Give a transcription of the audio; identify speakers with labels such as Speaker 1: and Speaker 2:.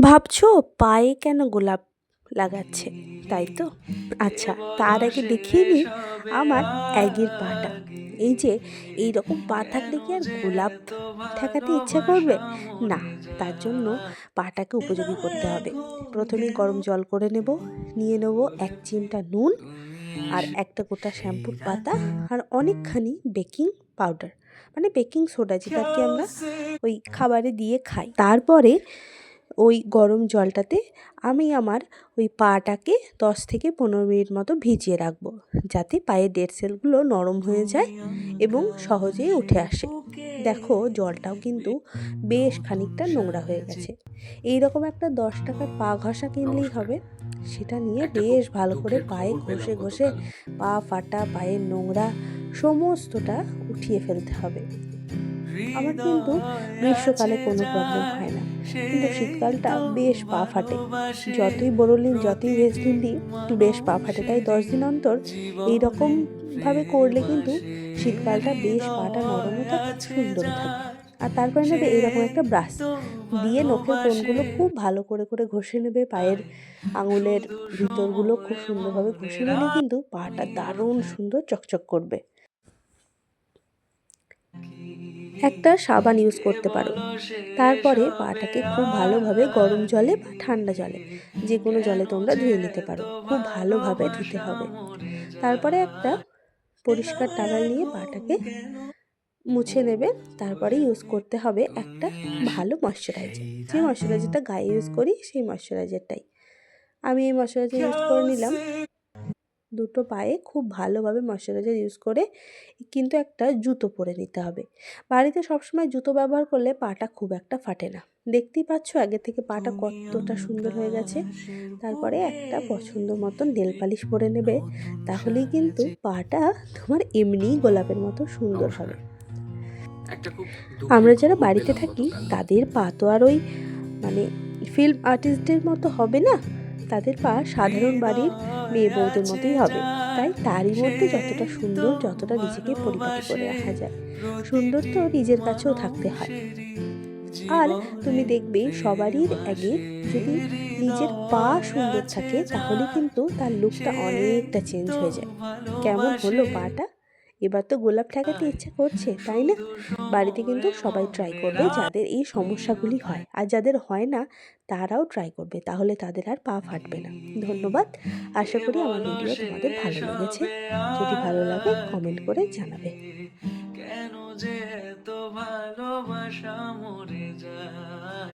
Speaker 1: ভাবছ পায়ে কেন গোলাপ লাগাচ্ছে? তাই তো? আচ্ছা তার আগে দেখিয়ে নিই আমার অ্যাগির পাটা। এই যে, এই রকম পা থাকলে কি আর গোলাপ ঠেকাতে ইচ্ছা করবে? না, তার জন্য পাটাকে উপযোগী করতে হবে। প্রথমে গরম জল করে নেব, নিয়ে নেব এক চিমটা নুন আর একটা গোটা শ্যাম্পুর পাতা আর অনেকখানি বেকিং পাউডার। মানে বেকিং সোডা, যেটাকে আমরা ওই খাবারে দিয়ে খাই। তারপরে ওই গরম জলটাতে আমি আমার ওই পাটাকে দশ থেকে পনেরো মিনিট মতো ভিজিয়ে রাখব যাতে পায়ের ডেড সেলগুলো নরম হয়ে যায় এবং সহজেই উঠে আসে। দেখো জলটাও কিন্তু বেশ খানিকটা নোংরা হয়ে গেছে। এই রকম একটা দশ টাকার পা ঘষা কিনলেই হবে। সেটা নিয়ে বেশ ভালো করে পায়ে ঘষে ঘষে পা ফাটা পায়ের নোংরা সমস্তটা উঠিয়ে ফেলতে হবে। আমার কিন্তু গ্রীষ্মকালে কোনো প্রবলেম হয় না। কিন্তু শীতকালটা বেশ পা ফাটে। যতই বড়লিন যতই ভেজলিন দিই একটু বেশ পা ফাটে। তাই দশ দিন অন্তর এইরকম ভাবে করলে কিন্তু শীতকালটা বেশ পাটা নরমও থাকে সুন্দর থাকে। আর তারপরে নেবে এইরকম একটা ব্রাশ দিয়ে নখের কোণগুলো খুব ভালো করে করে ঘষে নেবে, পায়ের আঙুলের ভিতরগুলো খুব সুন্দরভাবে ঘষে নিলে কিন্তু পাটা দারুণ সুন্দর চকচক করবে। একটা সাবান ইউজ করতে পারো। তারপরে পাটাকে খুব ভালোভাবে গরম জলে বা ঠান্ডা জলে যে কোনো জলে তোমরা ধুয়ে নিতে পারো। খুব ভালোভাবে ধুতে হবে। তারপরে একটা পরিষ্কার টাওয়াল নিয়ে পাটাকে মুছে নেবে। তারপরে ইউজ করতে হবে একটা ভালো ময়শ্চারাইজার। যে ময়শ্চারাইজারটা গায়ে ইউজ করি, সেই ময়শ্চারাইজারটাই। আমি এই ময়শ্চারাইজার ইউজ করে নিলাম। দুটো পায়ে খুব ভালোভাবে ময়শ্চারাইজার ইউজ করে কিন্তু একটা জুতো পরে নিতে হবে। বাড়িতে সবসময় জুতো ব্যবহার করলে পাটা খুব একটা ফাটে না। দেখতেই পাচ্ছ আগে থেকে পাটা কতটা সুন্দর হয়ে গেছে। তারপরে একটা পছন্দ মতন নেল পালিশ পরে নেবে। তাহলেই কিন্তু পাটা তোমার এমনিই গোলাপের মতো সুন্দর হবে। আমরা যারা বাড়িতে থাকি তাদের পা তো আর ওই মানে ফিল্ম আর্টিস্টদের মতো হবে না। তাদের পা সাধারণ বাড়ির মেয়ে বউদের মতোই হবে। তাই তারই মধ্যে যতটা সুন্দর, যতটা নিজেকে পরিপাটি করে রাখা যায়, সুন্দর তো নিজের কাছেও থাকতে হয়। আর তুমি দেখবে সবারই আগে যদি নিজের পা সুন্দর থাকে, তাহলে কিন্তু তার লুকটা অনেকটা চেঞ্জ হয়ে যায়। কেমন হলো পাটা এবার তো গোলাপ ঠেকাতে ইচ্ছা করছে তাই না? বাড়িতে কিন্তু সবাই ট্রাই করবে যাদের এই সমস্যাগুলি হয়। আর যাদের হয় না তারাও ট্রাই করবে তাহলে তাদের আর পা ফাটবে না। ধন্যবাদ। আশা করি আমার ভিডিও তোমাদের ভালো লেগেছে। যদি ভালো লাগে কমেন্ট করে জানাবে।
Speaker 2: কেন যে এত ভালোবাসা মরে যায়?